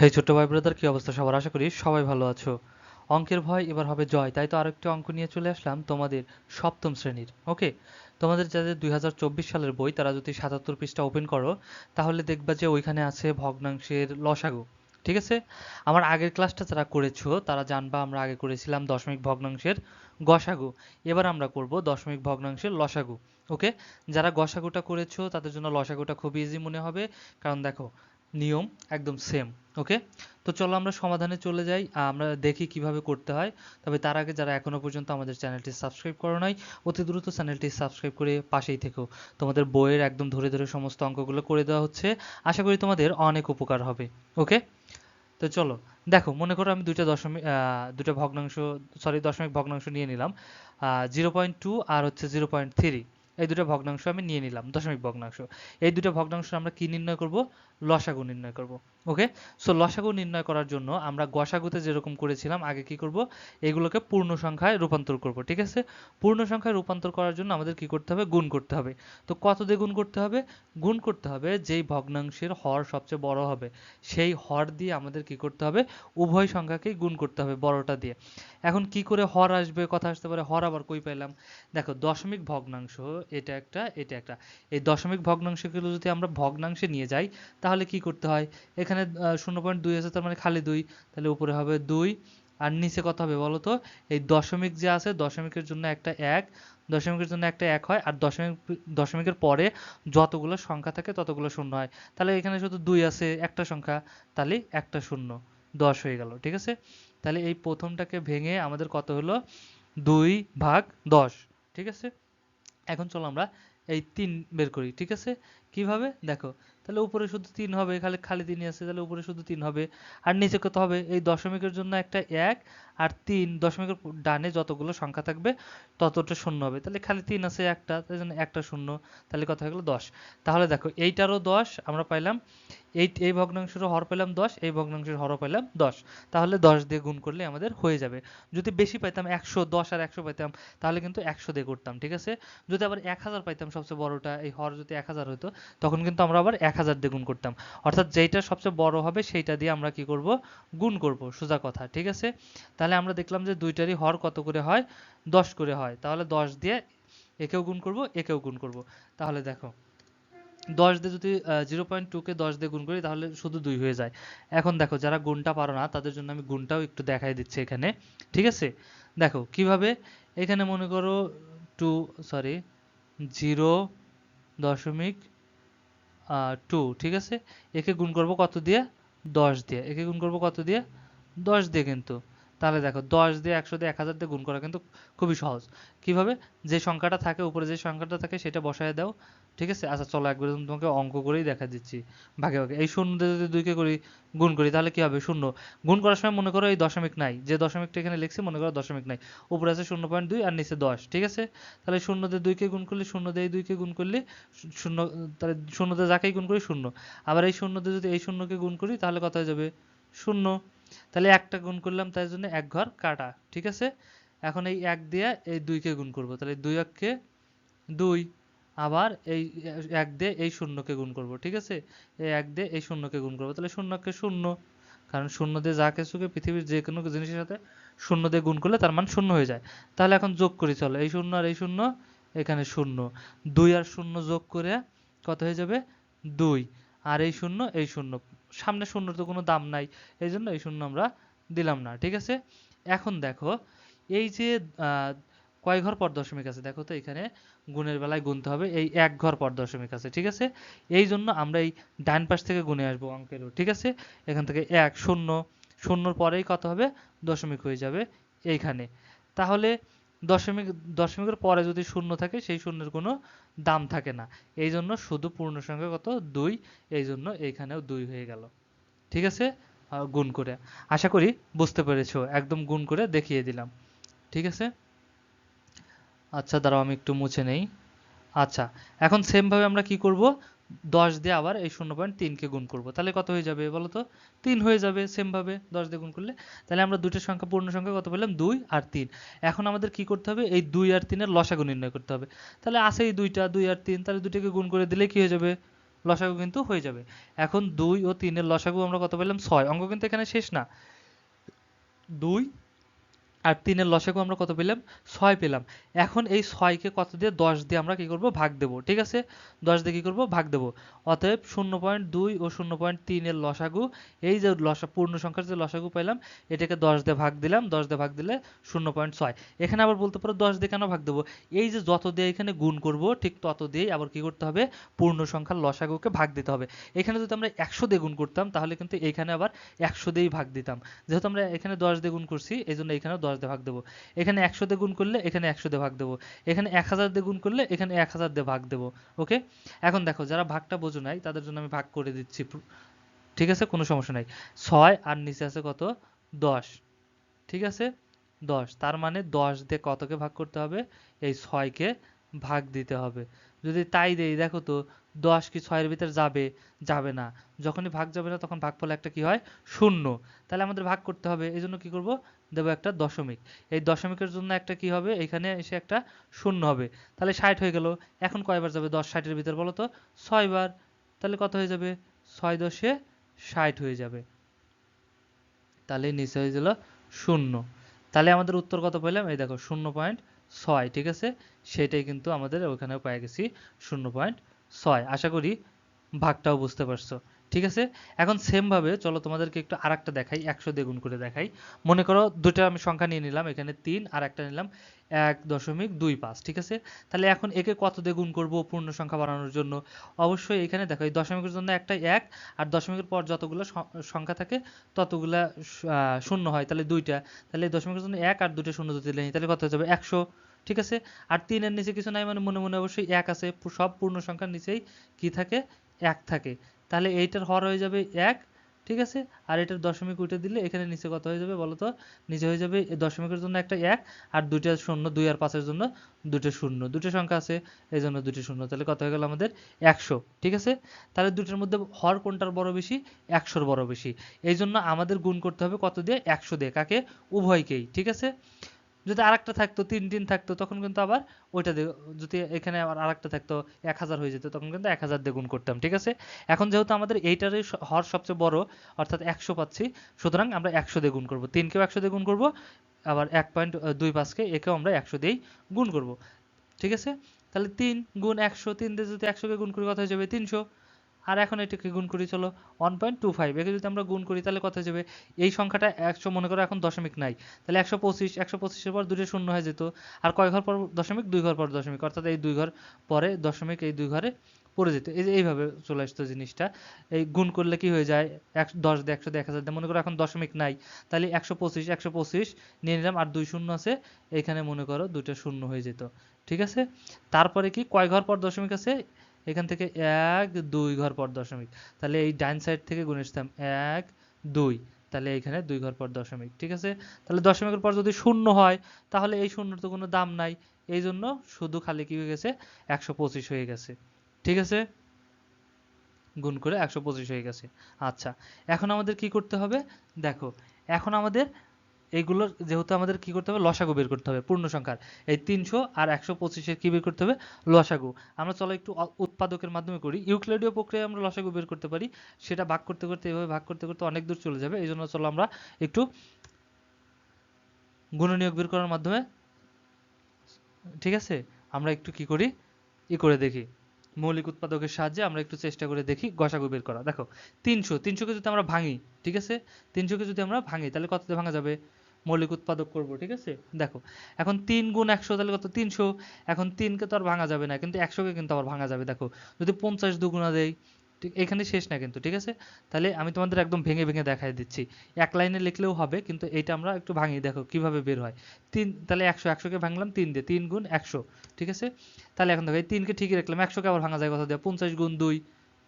হেই ছোট্ট ভাই ব্রাদার কি অবস্থা সবার? আশা করি সবাই ভালো আছো। অঙ্কের ভয় এবার হবে জয়। তাই তো আরেকটি অঙ্ক নিয়ে চলে আসলাম তোমাদের সপ্তম শ্রেণির, ওকে? তোমাদের যাদের দুই সালের বই, তারা যদি সাতাত্তর পৃষ্ঠা ওপেন করো, তাহলে দেখবা যে ওইখানে আছে ভগ্নাংশের লসাগু, ঠিক আছে? আমার আগের ক্লাসটা যারা করেছ, তারা জানবা আমরা আগে করেছিলাম দশমিক ভগ্নাংশের গসাগু। এবার আমরা করব দশমিক ভগ্নাংশের লসাগু, ওকে? যারা গসাগুটা করেছ, তাদের জন্য লসাগুটা খুব ইজি মনে হবে। কারণ দেখো নিয়ম একদম সেম ওকে তো চলো আমরা সমাধানে চলে যাই আমরা দেখি কীভাবে করতে হয়। তবে তার আগে যারা এখনও পর্যন্ত আমাদের চ্যানেলটি সাবস্ক্রাইব করো নাই, অতি দ্রুত চ্যানেলটি সাবস্ক্রাইব করে পাশেই থেকো। তোমাদের বইয়ের একদম ধরে ধরে সমস্ত অঙ্কগুলো করে দেওয়া হচ্ছে। আশা করি তোমাদের অনেক উপকার হবে ওকে তো চলো, দেখো, মনে করো আমি দুইটা দশমিক দুটো ভগ্নাংশ সরি দশমিক ভগ্নাংশ নিয়ে নিলাম। জিরো পয়েন্ট টু আর হচ্ছে জিরো পয়েন্ট থ্রি এই দুটো ভগ্নাংশ আমি নিয়ে নিলাম, দশমিক ভগ্নাংশ। এই দুটো ভগ্নাংশ আমরা কি নির্ণয় করব? লসাগু নির্ণয় করব ওকে সো লসাগু নির্ণয় করার জন্য আমরা গসাগুতে যেরকম করেছিলাম, আগে কি করব? এগুলোকে পূর্ণ সংখ্যায় রূপান্তর করব, ঠিক আছে? পূর্ণ সংখ্যায় রূপান্তর করার জন্য আমাদের কি করতে হবে? গুণ করতে হবে। তো, কত দিয়ে গুণ করতে হবে? গুণ করতে হবে যেই ভগ্নাংশের হর সবচেয়ে বড় হবে, সেই হর দিয়ে আমাদের কি করতে হবে? উভয় সংখ্যাকেই গুণ করতে হবে বড়টা দিয়ে। এখন কি করে হর আসবে? কথা আসতে পারে, হর আবার কই পাইলাম? দেখো, দশমিক ভগ্নাংশ, এটা একটা এটা একটা। এই দশমিক ভগ্নাংশগুলো যদি আমরা ভগ্নাংশে নিয়ে যাই তাহলে কি করতে হয়? এখানে শূন্য পয়েন্ট দুই আছে, তার মানে খালি দুই। তাহলে উপরে হবে দুই। আর নিচে কত হবে বলো তো? এই দশমিক যে আছে, দশমিকের জন্য একটা এক, দশমিকের জন্য একটা এক হয়, আর দশমিক, দশমিকের পরে যতগুলো সংখ্যা থাকে ততগুলো শূন্য হয়। তাহলে এখানে শুধু দুই আছে, একটা সংখ্যা, তাহলে একটা শূন্য। দশ হয়ে গেল, ঠিক আছে? তাহলে এই প্রথমটাকে ভেঙে আমাদের কত হলো? দুই ভাগ দশ, ঠিক আছে? এখন চলো আমরা এই তিন বের করি, ঠিক আছে? কীভাবে? দেখো তাহলে উপরে শুধু তিন হবে, খালি খালি তিনই আছে, তাহলে উপরে শুধু তিন হবে। আর নিচে কত হবে? এই দশমিকের জন্য একটা এক আর তিন দশমিকের ডানে যতগুলো সংখ্যা থাকবে, ততটা শূন্য হবে। তাহলে খালি তিন আছে একটা, তাই জন্য একটা শূন্য, তাহলে কত হয়ে গেলো দশ। তাহলে দেখো, এইটারও দশ আমরা পাইলাম, এই এই ভগ্নাংশেরও হর পেলাম দশ, এই ভগ্নাংশের হরও পেলাম দশ। তাহলে দশ দিয়ে গুণ করলে আমাদের হয়ে যাবে। যদি বেশি পাইতাম একশো দশ আর একশো পাইতাম, তাহলে কিন্তু একশো দিয়ে করতাম, ঠিক আছে? যদি আবার এক হাজার পাইতাম সবচেয়ে বড়টা, এই হর যদি এক হাজার হতো তখন কিন্তু আমরা আবার এক হাজার দিয়ে গুণ করতাম। অর্থাৎ যেইটা সবচেয়ে বড় হবে, সেইটা দিয়ে আমরা কি করব? গুণ করব, সোজা কথা, ঠিক আছে? তাহলে আমরা দেখলাম যে দুইটারই হর কত করে হয়? দশ করে হয়। তাহলে দশ দিয়ে একেও গুণ করব, একেও গুণ করব। তাহলে দেখো, দশ দিয়ে যদি জিরো পয়েন্ট টুকে দশ দিয়ে গুণ করি, তাহলে শুধু দুই হয়ে যায়। এখন দেখো, যারা গুণটা পারো না, তাদের জন্য আমি গুণটাও একটু দেখাই দিচ্ছি এখানে। ঠিক আছে? দেখো, কীভাবে? এখানে মনে করো টু সরি জিরো দশমিক টু ঠিক আছে? একে গুণ করব কত দিয়ে? দশ দিয়ে। একে গুণ করব কত দিয়ে? দশ দিয়ে কিন্তু। তাহলে দেখো দশ দিয়ে একশো দিয়ে এক হাজার দিয়ে গুণ করা কিন্তু খুবই সহজ। কীভাবে? যে সংখ্যাটা থাকে, উপরে যে সংখ্যাটা থাকে সেটা বসায় দাও, ঠিক আছে? আচ্ছা চলো একবার তোমাকে অঙ্ক করেই দেখা দিচ্ছি। ভাগে ভাগে। এই শূন্য যদি দুইকে করি, গুণ করি, তাহলে কি হবে? শূন্য। গুণ করার সময় মনে করো এই দশমিক নাই। যে দশমিকটা এখানে লিখছি, মনে করো দশমিক নাই। উপরে আছে শূন্য পয়েন্ট দুই আর নিচে দশ, ঠিক আছে? তাহলে শূন্য দিয়ে দুইকে গুণ করলে শূন্য দিয়ে দুইকে গুণ করলে শূন্য, তাহলে শূন্য দিয়ে যাকেই গুণ করি, শূন্য। আবার এই শূন্য দিয়ে যদি এই শূন্যকে গুণ করি, তাহলে কত হয়ে যাবে? শূন্য। তাহলে একটা গুণ করলাম তাই জন্য এক ঘর কাটা, ঠিক আছে? এখন এই এক দিয়ে এই দুইকে গুণ করব, তাহলে দুই এককে দুই, আবার এই এক দিয়ে এই শূন্যকে গুণ করব, ঠিক আছে? এই এক দিয়ে এই শূন্যকে গুণ করব, তাহলে শূন্যকে শূন্য, কারণ শূন্য দিয়ে যা কিছুকে পৃথিবীর যে কোনো জিনিসের সাথে শূন্য দিয়ে গুণ করলে তার মান শূন্য হয়ে যায়। তাহলে এখন যোগ করি, চলো, এই শূন্য আর এই শূন্য, এখানে শূন্য। দুই আর শূন্য যোগ করে কত হয়ে যাবে? দুই। আর এই শূন্য এই শূন্য। সামনে শূন্যর তো কোনো দাম নাই, এই জন্য এই শূন্য আমরা দিলাম না, ঠিক আছে? এখন দেখো, এই যে কয় ঘর পর দশমিক আছে? দেখো তো এখানে গুণের বেলায় গুনতে হবে, এই এক ঘর পর দশমিক আছে, ঠিক আছে? এই জন্য আমরা এই ডান পাশ থেকে গুনে আসব অঙ্কেরও ঠিক আছে? এখান থেকে এক, শূন্য, শূন্যর পরেই কত হবে? দশমিক হয়ে যাবে এইখানে। তাহলে দশমিক, দশমিকের পরে যদি শূন্য থাকে, সেই শূন্যের কোনো দাম থাকে না। এই জন্য শুধু পূর্ণ সংখ্যা কত? দুই। এই জন্য এইখানেও দুই হয়ে গেল। ঠিক আছে? গুণ করে। আশা করি বুঝতে পেরেছ। একদম গুণ করে দেখিয়ে দিলাম। ঠিক আছে? আচ্ছা দাঁড়াও, আমি একটু মুছে নেই। আচ্ছা এখন সেমভাবে আমরা কি করব? দশ দিয়ে আবার এই শূন্য পয়েন্ট তিনকে গুণ করব। তাহলে কত হয়ে যাবে বলো তো? তিন হয়ে যাবে সেমভাবে দশ দিয়ে গুণ করলে। তাহলে আমরা দুটো সংখ্যা, পূর্ণ সংখ্যা কত পেলাম? দুই আর তিন। এখন আমাদের কি করতে হবে? এই দুই আর তিনের লসাগু নির্ণয় করতে হবে। তাহলে আছে এই দুইটা, দুই আর তিন। তাহলে দুটোকে গুণ করে দিলে কি হয়ে যাবে? লসাগু কিন্তু হয়ে যাবে। এখন দুই ও তিনের লসাগু আমরা কত পেলাম? ছয়। অঙ্ক কিন্তু এখানে শেষ না। দুই আর তিনের লসাগু আমরা কত পেলাম? ছয় পেলাম। এখন এই ছয়কে কত দিয়ে? দশ দিয়ে আমরা কি করব? ভাগ দেব। ঠিক আছে? দশ দিয়ে কি করব? ভাগ দেব। অতএব শূন্য পয়েন্ট দুই ও শূন্য পয়েন্ট তিনের লসাগু, এই যে লসা, পূর্ণ সংখ্যার যে লসাগু পেলাম, এটাকে দশ দিয়ে ভাগ দিলাম। দশ দিয়ে ভাগ দিলে শূন্য পয়েন্ট ছয়। এখানে আবার বলতে পারো দশ দিয়ে কেন ভাগ দেবো? এই যে যত দিয়ে এখানে গুণ করব, ঠিক তত দিয়েই আবার কি করতে হবে? পূর্ণ সংখ্যার লসাগুকে ভাগ দিতে হবে। এখানে যদি আমরা একশো দিয়ে গুণ করতাম, তাহলে কিন্তু এখানে আবার একশো দিয়েই ভাগ দিতাম। যেহেতু আমরা এখানে দশ দিয়ে গুণ করছি, এই জন্য এখানে দশ দিয়ে ভাগ দেবো। এখানে একশো দিয়ে গুণ করলে এখানে একশো দিয়ে ভাগ দেবো। এখানে এক হাজার দিয়ে গুণ করলে এখানে এক হাজার দিয়ে ভাগ দেবো। ওকে? এখন দেখো, যারা ভাগটা বোঝো নাই, তাদের জন্য আমি ভাগ করে দিচ্ছি। ঠিক আছে? কোনো সমস্যা নাই। ছয় আর নিচে আছে কত? দশ। ঠিক আছে? দশ। তার মানে দশ দিয়ে কতকে ভাগ করতে হবে? এই ছয়কে ভাগ দিতে হবে। যদি তাই দেই, দেখো তো, দশ কি ছয়ের ভিতর যাবে যাবে না। যখনই ভাগ যাবে না, তখন ভাগফল একটা কি হয়? শূন্য। তাহলে আমাদের ভাগ করতে হবে। এই জন্য কি করব? দেবো একটা দশমিক। এই দশমিকের জন্য একটা কি হবে? এখানে এসে একটা শূন্য হবে। তাহলে ষাট হয়ে গেল। এখন কয়বার যাবে? দশ ষাটের ভিতর, বলো তো। ছয়বার। তাহলে কত হয়ে যাবে? ছয় দশে ষাট হয়ে যাবে। তাহলে নিচে হয়ে গেল শূন্য। তাহলে আমাদের উত্তর কত পেলাম? এই দেখো, শূন্য পয়েন্ট ছয়, ঠিক আছে? সেটাই কিন্তু আমাদের ওখানে পেয়ে গেছি শূন্য পয়েন্ট ছয়। আশা করি ভাগটাও বুঝতে পারছ। ঠিক আছে? এখন সেম ভাবে চলো তোমাদেরকে একটু আর একটা দেখাই, একশো দিয়ে গুণ করে দেখাই। মনে করো দুটো আমি সংখ্যা নিয়ে নিলাম, এখানে তিন আর একটা নিলাম এক দশমিক দুই পাঁচ, ঠিক আছে? তাহলে এখন একে কত দিয়ে গুণ করব পূর্ণ সংখ্যা বানানোর জন্য? অবশ্যই এখানে দেখো, এই দশমিকের জন্য একটা এক, আর দশমিকের পর যতগুলো সংখ্যা থাকে ততগুলা শূন্য হয়, তাহলে দুইটা। তাহলে দশমিকের জন্য এক আর দুটো শূন্য দিলে তাহলে কত হয়ে যাবে? একশো, ঠিক আছে? আর তিনের নিচে কিছু নাই মানে মনে মনে অবশ্যই এক আছে সব পূর্ণ সংখ্যার নিচেই কি থাকে? এক থাকে। তাহলে এইটার হর হয়ে যাবে এক, ঠিক আছে? আর এটার দশমিক উঠে দিলে এখানে নিচে কত হয়ে যাবে বলো তো নিচে হয়ে যাবে দশমিকের জন্য একটা এক, আর দুইটা শূন্য, দুই আর পাঁচের জন্য দুটো শূন্য। দুটো সংখ্যা আছে, এই জন্য দুটো শূন্য। তাহলে কত হয়ে গেল আমাদের? একশো, ঠিক আছে? তাহলে দুটোর মধ্যে হর কোনটার বড় বেশি? একশোর বড় বেশি। এই জন্য আমাদের গুণ করতে হবে কত দিয়ে? একশো দিয়ে। কাকে? উভয়কেই, ঠিক আছে? যদি আরেকটা থাকতো, তিন তিন থাকতো, তখন কিন্তু আবার ওইটা যদি এখানে আবার আরেকটা থাকতো, এক হাজার হয়ে যেত, তখন কিন্তু এক হাজার দিয়ে গুণ করতাম, ঠিক আছে? এখন যেহেতু আমাদের এইটারই হর সবচেয়ে বড়, অর্থাৎ একশো পাচ্ছি, সুতরাং আমরা একশো দিয়ে গুণ করব। তিনকেও একশো দিয়ে গুণ করব, আবার এক পয়েন্ট দুই পাঁচকে একেও আমরা একশো দিয়েই গুণ করব, ঠিক আছে? তাহলে তিন গুণ একশো, তিন দিয়ে যদি একশোকে গুণ করি কথা হয়ে যাবে? তিনশো। আর এখন এটাকে গুণ করি চলো ওয়ান পয়েন্ট টু ফাইভ একে যদি আমরা গুণ করি, তাহলে কত যাবে? এই সংখ্যাটা একশো, মনে করো এখন দশমিক নাই। তাহলে একশো পঁচিশ, একশো পঁচিশের পর দুটো শূন্য হয়ে যেত। আর কয় ঘর পর দশমিক? দুই ঘর পর দশমিক। অর্থাৎ এই দুই ঘর পরে দশমিক, এই দুই ঘরে পড়ে যেত। এই যে এইভাবে চলে আসতো জিনিসটা। এই গুণ করলে কি হয়ে যায়? এক দশ দিয়ে একশো দিয়ে এক হাজার দিয়ে। মনে করো এখন দশমিক নাই। তাহলে একশো পঁচিশ একশো পঁচিশ নিয়ে নিলাম। আর দুই শূন্য আছে। এখানে মনে করো দুটো শূন্য হয়ে যেত। ঠিক আছে? তারপরে কি? কয় ঘর পর দশমিক আছে? এখান থেকে এক, দুই ঘর পর দশমিক। তাহলে এই ডাইন সাইড থেকে গুণে আসতাম এক, দুই। তাহলে এইখানে দুই ঘর পর দশমিক, ঠিক আছে? তাহলে দশমিকের পর যদি শূন্য হয়, তাহলে এই শূন্যর তো কোনো দাম নাই। এই জন্য শুধু খালি কি হয়ে গেছে? একশো পঁচিশ হয়ে গেছে, ঠিক আছে? গুণ করে একশো পঁচিশ হয়ে গেছে। আচ্ছা এখন আমাদের কি করতে হবে? দেখো, এখন আমাদের এইগুলো যেহেতু আমাদের কি করতে হবে? লসাগু বের করতে হবে, পূর্ণ সংখ্যার। এই তিনশো আর একশো পঁচিশের কি বের করতে হবে? লসাগু। আমরা চলো একটু উৎপাদকের মাধ্যমে করি। ইউক্লিডীয় প্রক্রিয়ায় আমরা লসাগু বের করতে পারি। সেটা ভাগ করতে করতে, এভাবে ভাগ করতে করতে অনেক দূর চলে যাবে। এই জন্য চলো আমরা একটু গুণনীয়ক বের করার মাধ্যমে, ঠিক আছে? আমরা একটু কি করি? ই করে দেখি। মৌলিক উৎপাদকের সাহায্যে আমরা একটু চেষ্টা করে দেখি গসাগু বের করা। দেখো, তিনশো। তিনশোকে যদি আমরা ভাঙি, ঠিক আছে? তিনশোকে যদি আমরা ভাঙি, তাহলে কততে ভাঙা যাবে? মৌলিক উৎপাদক করব, ঠিক আছে? দেখো, এখন তিন গুণ একশো তাহলে কত? তিনশো। এখন তিনকে তো আর ভাঙা যাবে না, কিন্তু একশোকে কিন্তু আবার ভাঙা যাবে। দেখো, যদি পঞ্চাশ দুগুণা দেয় ঠিক, এখানে শেষ না কিন্তু, ঠিক আছে? তাহলে আমি তোমাদের একদম ভেঙে ভেঙে দেখাই দিচ্ছি। এক লাইনে লিখলেও হবে, কিন্তু এইটা আমরা একটু ভাঙিয়ে দেখো কীভাবে বের হয়। তিন, তাহলে একশো, একশোকে ভাঙলাম, তিন দিয়ে তিন গুণ একশো, ঠিক আছে? তাহলে এখন দেখো এই তিনকে ঠিকই রাখলাম, একশোকে আবার ভাঙা যায় কথা দেওয়া? পঞ্চাশ গুণ দুই,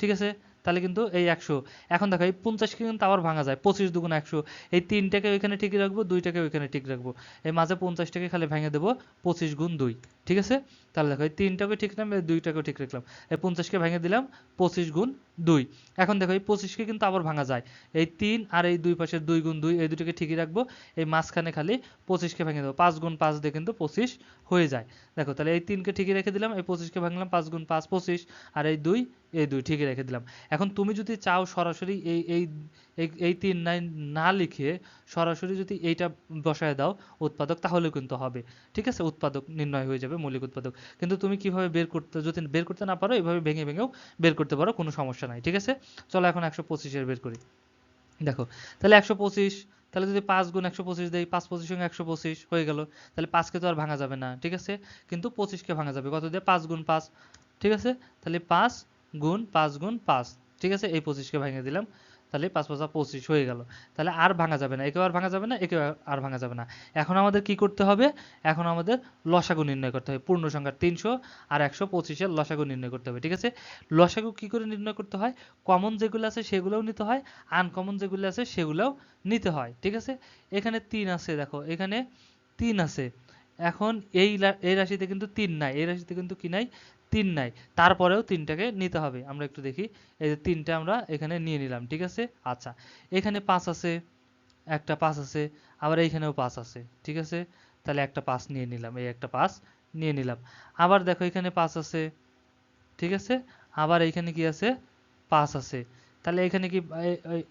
ঠিক আছে? তাহলে কিন্তু এই একশো। এখন দেখো, এই পঞ্চাশকে কিন্তু আবার ভাঙা যায়। পঁচিশ দুগুণ একশো। এই তিনটাকে ওইখানে ঠিক রাখব, দুইটাকে ওইখানে ঠিক রাখব। এই মাঝে পঞ্চাশটাকে খালি ভেঙে দেবো, পঁচিশ গুণ দুই। ঠিক আছে? তাহলে দেখো, এই তিনটাকে ঠিক রাখলাম দুইটাকেও ঠিক রাখলাম। এই পঞ্চাশকে ভেঙে দিলাম, পঁচিশ গুণ দুই। এখন দেখো, এই পঁচিশকে কিন্তু আবার ভাঙা যায়। এই তিন আর এই দুই পাশের দুই গুণ দুই, এই দুটোকে ঠিকই রাখব। এই মাঝখানে খালি পঁচিশকে ভেঙে দেবো। পাঁচ গুণ পাঁচ দিয়ে কিন্তু পঁচিশ হয়ে যায়। দেখো, তাহলে এই তিনকে ঠিকই রেখে দিলাম। এই পঁচিশকে ভাঙলাম, পাঁচ গুণ পাঁচ পঁচিশ। আর এই দুই এই দুই ঠিকই রেখে দিলাম। এখন তুমি যদি চাও সরাসরি এই এই এই তিন লাইন না লিখে সরাসরি যদি এইটা বসায় দাও উৎপাদক, তাহলে কিন্তু হবে। ঠিক আছে? উৎপাদক নির্ণয় হয়ে যাবে, মৌলিক উৎপাদক। কিন্তু তুমি কীভাবে বের করতে, যদি বের করতে না পারো, এভাবে ভেঙে ভেঙেও বের করতে পারো, কোনো সমস্যা নাই। ঠিক আছে? চলো এখন একশো পঁচিশের বের করি। দেখো, তাহলে একশো পঁচিশ, তাহলে যদি পাঁচ গুণ একশো পঁচিশ দেই, পাঁচ পঁচিশ সঙ্গে একশো পঁচিশ হয়ে গেল, তাহলে পাঁচকে তো আর ভাঙা যাবে না। ঠিক আছে? কিন্তু পঁচিশকে ভাঙা যাবে। কত দিয়ে? পাঁচ গুণ পাঁচ। ঠিক আছে? তাহলে পাঁচ গুণ পাঁচ গুণ পাঁচ। ঠিক আছে? এই পঁচিশকে ভেঙে দিলাম। তাহলে পাঁচ পাঁচা পঁচিশ হয়ে গেল। তাহলে আর ভাঙা যাবে না, একেও আর ভাঙা যাবে না, একেও আর ভাঙা যাবে না। এখন আমাদের কি করতে হবে? এখন আমাদের লসাগু নির্ণয় করতে হবে। পূর্ণ সংখ্যার তিনশো আর একশো পঁচিশের লসাগু নির্ণয় করতে হবে, ঠিক আছে? লসাগু কি করে নির্ণয় করতে হয়? কমন যেগুলো আছে সেগুলোও নিতে হয়, আনকমন যেগুলো আছে সেগুলোও নিতে হয়, ঠিক আছে? এখানে তিন আছে, দেখো, এখানে তিন আছে। এখন এই এই রাশিতে কিন্তু তিন নাই, এই রাশিতে কিন্তু কি নাই? তিন নাই। তারপরেও তিনটাকে নিতে হবে। আমরা একটু দেখি। এই যে তিনটা আমরা এখানে নিয়ে নিলাম, ঠিক আছে? আচ্ছা এখানে পাঁচ আছে, একটা পাঁচ আছে, আবার এইখানেও পাঁচ আছে, ঠিক আছে? তাহলে একটা পাঁচ নিয়ে নিলাম, এই একটা পাঁচ নিয়ে নিলাম। আবার দেখো এখানে পাঁচ আছে, ঠিক আছে? আবার এইখানে কি আছে? পাঁচ আছে। তাহলে এখানে কি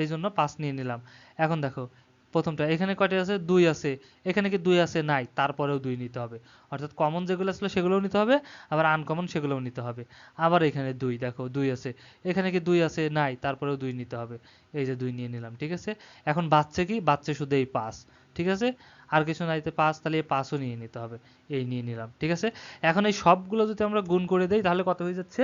এই জন্য পাঁচ নিয়ে নিলাম। এখন দেখো প্রথমটা এখানে কয়টা আছে? দুই আছে। এখানে কি দুই আছে? নাই। তারপরেও দুই নিতে হবে। অর্থাৎ কমন যেগুলো আসলে সেগুলোও নিতে হবে, আবার আনকমন সেগুলোও নিতে হবে। আবার এখানে দুই, দেখো, দুই আছে। এখানে কি দুই আছে? নাই। তারপরেও দুই নিতে হবে। এই যে দুই নিয়ে নিলাম, ঠিক আছে? এখন বাচ্চা কি? বাচ্চা শুধু এই পাঁচ, ঠিক আছে? আর কিছু নাইতে পাঁচ, তাহলে এই পাঁচও নিয়ে নিতে হবে। এই নিয়ে নিলাম, ঠিক আছে? এখন এই সবগুলো যদি আমরা গুণ করে দেই, তাহলে কত হয়ে যাচ্ছে?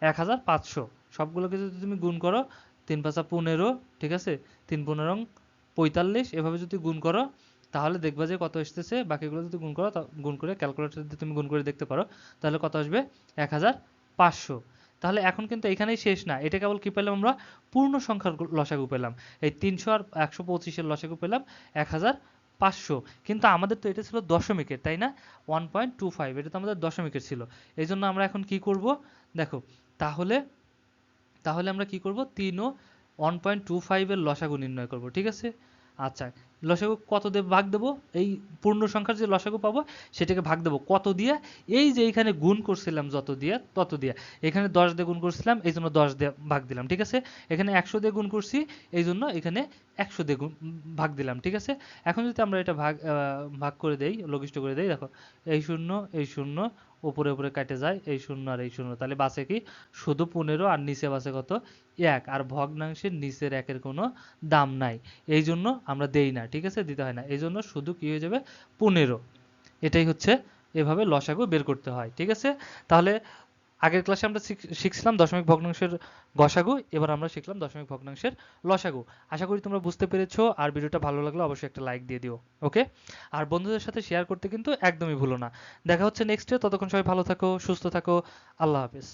এক হাজার পাঁচশো। সবগুলোকে যদি তুমি গুণ করো, তিন পাঁচা পনেরো, ঠিক আছে? তিন পনেরো পঁয়তাল্লিশ, এভাবে যদি গুণ করো, তাহলে দেখবা যে কত এসতেছে বাকিগুলো যদি গুণ করো গুণ করে ক্যালকুলেটর যদি তুমি গুণ করে দেখতে পারো, তাহলে কত আসবে? এক হাজার পাঁচশো। তাহলে এখন কিন্তু এখানেই শেষ না। এটা কেবল কি পেলাম আমরা? পূর্ণ সংখ্যার লসাগু পেলাম। এই তিনশো আর একশো পঁচিশের লসাগু পেলাম এক হাজার পাঁচশো। কিন্তু আমাদের তো এটা ছিল দশমিকের, তাই না? ওয়ান পয়েন্ট টু ফাইভ, এটা তো আমাদের দশমিকের ছিল। এই জন্য আমরা এখন কি করব? দেখো, তাহলে তাহলে আমরা কি করব? তিন ও ওয়ান পয়েন্ট টু ফাইভের লসাগু নির্ণয় করব, ঠিক আছে? আচ্ছা লসাগু কত দিয়ে ভাগ দেবো? এই পূর্ণ সংখ্যার যে লসাগু পাবো, সেটাকে ভাগ দেবো কত দিয়ে? এই যে এখানে গুণ করছিলাম যত দিয়ে, তত দিয়ে। এখানে দশ দিয়ে গুণ করছিলাম, এই জন্য দশ দিয়ে ভাগ দিলাম, ঠিক আছে? এখানে একশো দিয়ে গুণ করছি, এই জন্য এখানে একশো দিয়ে গুণ, ভাগ দিলাম, ঠিক আছে? এখন যদি আমরা এটা ভাগ ভাগ করে দেই, লঘিষ্ঠ করে দেই, দেখো, এই শূন্য এই শূন্য উপরে উপরে কেটে যায়, এই শূন্য আর এই শূন্য। তাহলে বাসে কি? শুধু পনেরো আর নিচে বাসে কত? এক। আর ভগ্নাংশের নিচের একের কোনো দাম নাই। এই জন্য আমরা দেই না, ঠিক আছে? দিতে হয় না। এই জন্য শুধু কি হয়ে যাবে? পনেরো। এটাই হচ্ছে এভাবে লসাগু বের করতে হয়, ঠিক আছে? তাহলে আগের ক্লাসে আমরা শিখছিলাম দশমিক ভগ্নাংশের গসাগু, এবার আমরা শিখলাম দশমিক ভগ্নাংশের লসাগু। আশা করি তোমরা বুঝতে পেরেছ, আর ভিডিওটা ভালো লাগলে অবশ্যই একটা লাইক দিয়ে দিও ওকে আর বন্ধুদের সাথে শেয়ার করতে কিন্তু একদমই ভুলো না। দেখা হচ্ছে নেক্সটে ততক্ষণ সবাই ভালো থাকো, সুস্থ থাকো, আল্লাহ হাফিজ।